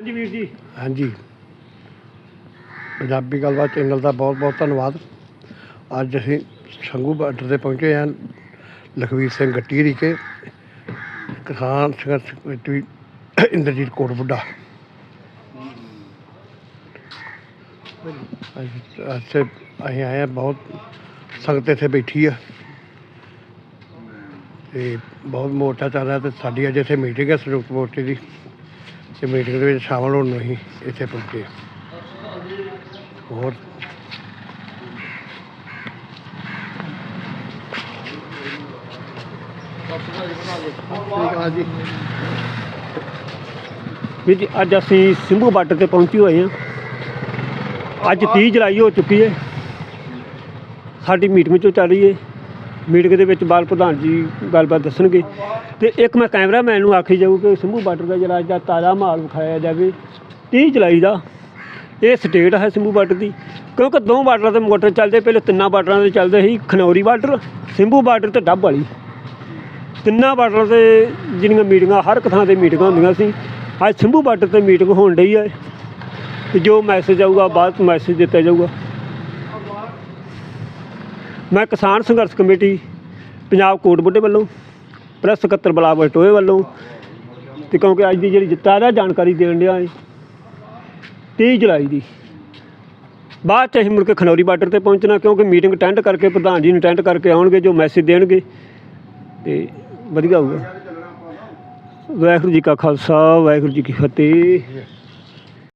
ਜੀ ਵੀਰ ਜੀ। ਹਾਂਜੀ। ਪੰਜਾਬੀ ਗੱਲਬਾਤ, ਚੈਨਲ ਦਾ ਬਹੁਤ ਬਹੁਤ ਧੰਨਵਾਦ। ਅੱਜ ਅਸੀਂ ਸੰਗੂ ਬਾਰਡਰ ਤੇ ਪਹੁੰਚੇ ਹਾਂ, ਲਖਵੀਰ ਸਿੰਘ ਗੱਟੀ ਰੀਕੇ ਕਿਸਾਨ ਸੰਘਰਸ਼ ਕਮੇਟੀ, ਇੰਦਰਜੀਤ ਕੋਟ ਬੁੱਢਾ। ਅੱਜ ਅੱਜ ਅਸੀਂ ਆਏ ਹਾਂ, ਬਹੁਤ ਸੰਗਤ ਇੱਥੇ ਬੈਠੀ ਆ। ਤੇ ਬਹੁਤ ਮੋਰਚਾ ਚੱਲ ਰਿਹਾ ਤੇ ਸਾਡੀ ਅੱਜ ਇੱਥੇ ਮੀਟਿੰਗ ਹੈ ਸੰਯੁਕਤ ਮੋਰਚੇ ਦੀ। ਤੇ ਮੀਟਿੰਗ ਦੇ ਵਿੱਚ ਸ਼ਾਮਲ ਹੋਣ ਨੂੰ ਅਸੀਂ ਇੱਥੇ ਪਹੁੰਚੇ। ਹੋਰ? ਵੀਰ ਜੀ, ਅੱਜ ਅਸੀਂ ਸਿੰਭੂ ਬਾਰਡਰ ਤੇ ਪਹੁੰਚੇ ਹੋਏ ਹਾਂ। ਅੱਜ 30 ਜੁਲਾਈ ਹੋ ਚੁੱਕੀ ਹੈ। ਸਾਡੀ ਮੀਟਿੰਗ ਚੋਂ ਚੱਲ ਰਹੀ ਹੈ। ਮੀਟਿੰਗ ਦੇ ਵਿੱਚ ਬਾਲ ਪ੍ਰਧਾਨ ਜੀ ਗੱਲਬਾਤ ਦੱਸਣਗੇ। ਤੇ ਇੱਕ ਮੈਂ ਕੈਮਰਾਮੈਨ ਨੂੰ ਆਖੀ ਜਾਊ ਕਿ ਸਿੰਭੂ ਬਾਰਡਰ ਦਾ ਜਿਹੜਾ ਅੱਜ ਦਾ ਤਾਜ਼ਾ ਮਾਹੌਲ ਵਿਖਾਇਆ ਜਾਵੇ 30 ਜੁਲਾਈ ਦਾ ਇਹ ਸਟੇਟ ਹੈ ਸਿੰਭੂ ਬਾਰਡਰ ਦੀ। ਕਿਉਂਕਿ ਦੋ ਬਾਰਡਰਾਂ ਤੇ ਮੋਟਰ ਚੱਲਦੇ, ਪਹਿਲੇ ਤਿੰਨਾਂ ਬਾਰਡਰਾਂ ਤੇ ਚੱਲਦੇ ਸੀ, ਖਨੌਰੀ ਬਾਰਡਰ ਸਿੰਭੂ ਬਾਰਡਰ ਤੇ ਡੱਬ ਵਾਲੀ। ਤਿੰਨਾਂ ਬਾਰਡਰਾਂ ਤੇ ਜਿਹੜੀਆਂ ਮੀਟਿੰਗਾਂ, ਹਰ ਇੱਕ ਥਾਂ ਤੇ ਮੀਟਿੰਗਾਂ ਹੁੰਦੀਆਂ ਸੀ। ਅੱਜ ਸਿੰਭੂ ਬਾਰਡਰ ਤੇ ਮੀਟਿੰਗ ਹੋਣ ਡਈ ਹੈ। ਜੋ ਮੈਸੇਜ ਆਊਗਾ, ਬਾਅਦ ਮੈਸੇਜ ਦਿੱਤਾ ਜਾਊਗਾ। ਮੈਂ ਕਿਸਾਨ ਸੰਘਰਸ਼ ਕਮੇਟੀ, ਪੰਜਾਬ ਕੋਟ ਬੁੱਢੇ ਵੱਲੋਂ, ਪ੍ਰੈਸ ਸਕੱਤਰ ਬਲਾਵਲ ਟੋਏ ਵੱਲੋਂ ਤੇ ਕਿਉਂਕਿ ਅੱਜ ਦੀ ਜਿਹੜੀ ਤਾਜ਼ਾ ਜਾਣਕਾਰੀ ਦੇਣ ਡਿਆ ਹੈ 30 ਜੁਲਾਈ ਦੀ। ਬਾਅਦ ਚ ਅਸੀਂ ਮੁੜ ਕੇ ਖਨੌਰੀ ਬਾਰਡਰ ਤੇ ਪਹੁੰਚਣਾ ਕਿਉਂਕਿ ਮੀਟਿੰਗ ਅਟੈਂਡ ਕਰਕੇ, ਪ੍ਰਧਾਨ ਜੀ ਨੂੰ ਅਟੈਂਡ ਕਰਕੇ ਆਉਣਗੇ, ਜੋ ਮੈਸੇਜ ਦੇਣਗੇ ਤੇ ਵਧੀਆ ਹੋਊਗਾ। ਵਾਹਿਗੁਰੂ ਜੀ ਕਾ ਖਾਲਸਾ, ਵਾਹਿਗੁਰੂ ਜੀ ਕੀ ਫਤਿਹ।